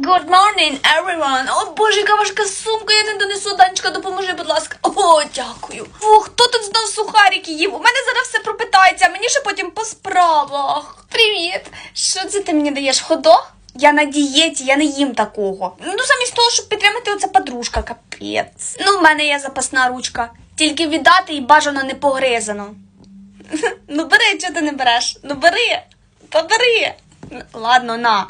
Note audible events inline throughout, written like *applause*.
Good morning, everyone! О боже, яка важка сумка, я не донесу, Данечка, допоможи, будь ласка. О, дякую. О, хто тут знов сухарики їв? У мене зараз все пропитається, а мені ще потім по справах. Привіт! Що це ти мені даєш? Ходох? Я на дієті, я не їм такого. Ну, замість того, щоб підтримати оця подружка, капець. Ну, в мене є запасна ручка. Тільки віддати і бажано не погризано. *laughs* Ну бери, чого ти не береш? Ну бери, та бери. Ладно, на.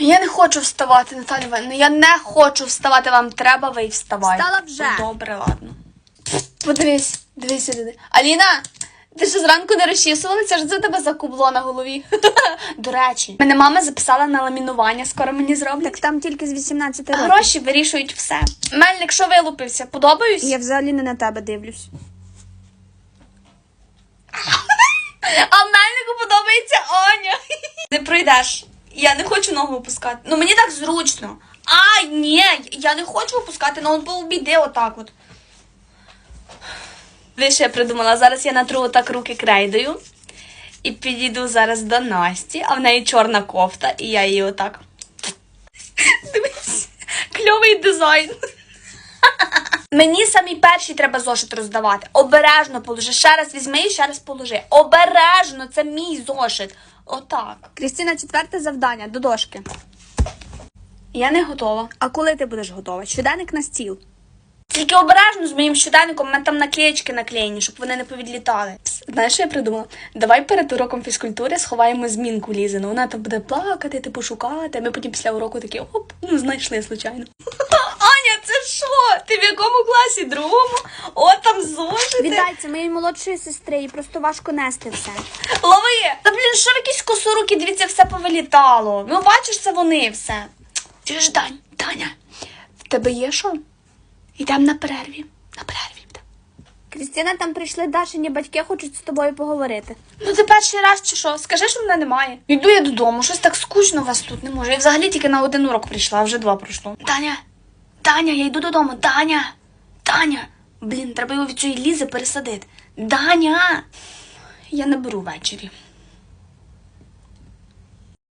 Я не хочу вставати, Наталя Іванівна, я не хочу вставати, вам треба, ви й вставайте. Встала вже. Ну, Добре, ладно. Подивись, дивись сюди. Аліна, ти що зранку не розчісувалася? Що це тебе за кубло на голові? *laughs* До речі, мене мама записала на ламінування, скоро мені зроблять. Так там тільки з 18 років. Гроші вирішують все. Мельник, що вилупився? Подобаюсь? Я взагалі не на тебе дивлюсь. *laughs* А мельнику подобається Аня. *laughs* Не пройдеш. Я не хочу ногу опускати. Ну мені так зручно. А, ні, я не хочу опускати, ну он обійде отак от. Ви я придумала? Зараз я натру отак руки крейдою. І підійду зараз до Насті, а в неї чорна кофта, і я її отак. Дивись, кльовий дизайн. Мені самі перші треба зошит роздавати. Обережно положи. Ще раз візьми і ще раз положи. Обережно, це мій зошит. Отак. Крістіна, четверте завдання до дошки. Я не готова. А коли ти будеш готова? Щоденник на стіл. Тільки обережно з моїм щоденником, мене там наклеєчки наклеєні, щоб вони не повідлітали. Знаєш, що я придумала? Давай перед уроком фізкультури сховаємо змінку Лізину. Вона там буде плакати, типу шукати. а Ми потім після уроку такі оп, ну знайшли случайно. *laughs* Аня, це що? Ти в якому класі? Другому? О, там зошити. Віддай, це моєї молодшої сестри, їй просто важко нести все. Лови! Якісь косоруки, дивіться, все повилітало. Ну, бачиш, це вони все. Чуєш, Дань, Таня, в тебе є що? Йдемо на перерві. На перерві. Крістіна, там прийшли Дашині батьки, хочуть з тобою поговорити. Ну, ти перший раз чи що? Скажи, що мене немає. Йду я додому, щось так скучно у вас тут не може. Я взагалі тільки на один урок прийшла, а вже два пройшло. Таня, Таня, я йду додому. Таня, Таня. Блін, треба його від цієї лізи пересадити. Даня. Я не беру ввечері.